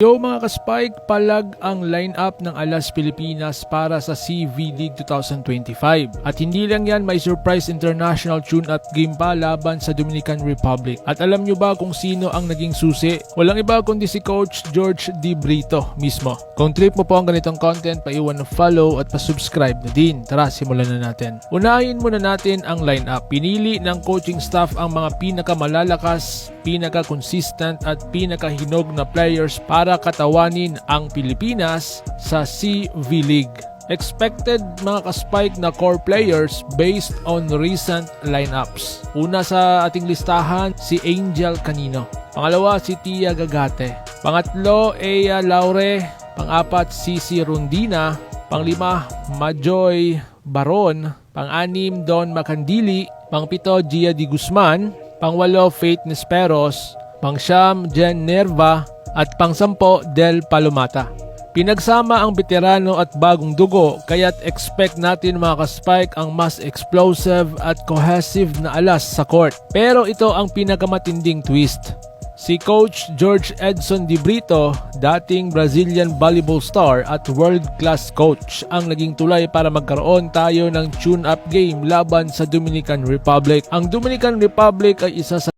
Yo mga ka-Spike, palag ang lineup ng Alas Pilipinas para sa CV League 2025. At hindi lang yan, may surprise international tune-up game pa laban sa Dominican Republic. At alam nyo ba kung sino ang naging susi? Walang iba kundi si Coach George Di Brito mismo. Kung trip mo po ang ganitong content, paiwan ng follow at pa-subscribe na din. Tara, simulan na natin. Unahin muna natin ang lineup. Pinili ng coaching staff ang mga pinakamalalakas, pinaka-consistent at pinakahinog na players para katawanin ang Pilipinas sa CV League. Expected mga ka-spike na core players based on recent lineups. Una sa ating listahan, si Angel Canino. Pangalawa, si Tia Gagate. Pangatlo, Ea Laure. Pangapat, Cici Rundina. Panglima, Majoy Baron. Pang-anim, Don Macandili. Pangpito, Gia Di Guzman. Pangwalo, Faith Nesperos. Pangsyam, Jen Nerva. At pangsampo, Del Palomata. Pinagsama ang veterano at bagong dugo kaya't expect natin mga ka-spike ang mas explosive at cohesive na alas sa court. Pero ito ang pinakamatinding twist. Si Coach George Edson Di Brito, dating Brazilian volleyball star at world-class coach, ang naging tulay para magkaroon tayo ng tune-up game laban sa Dominican Republic. Ang Dominican Republic ay isa sa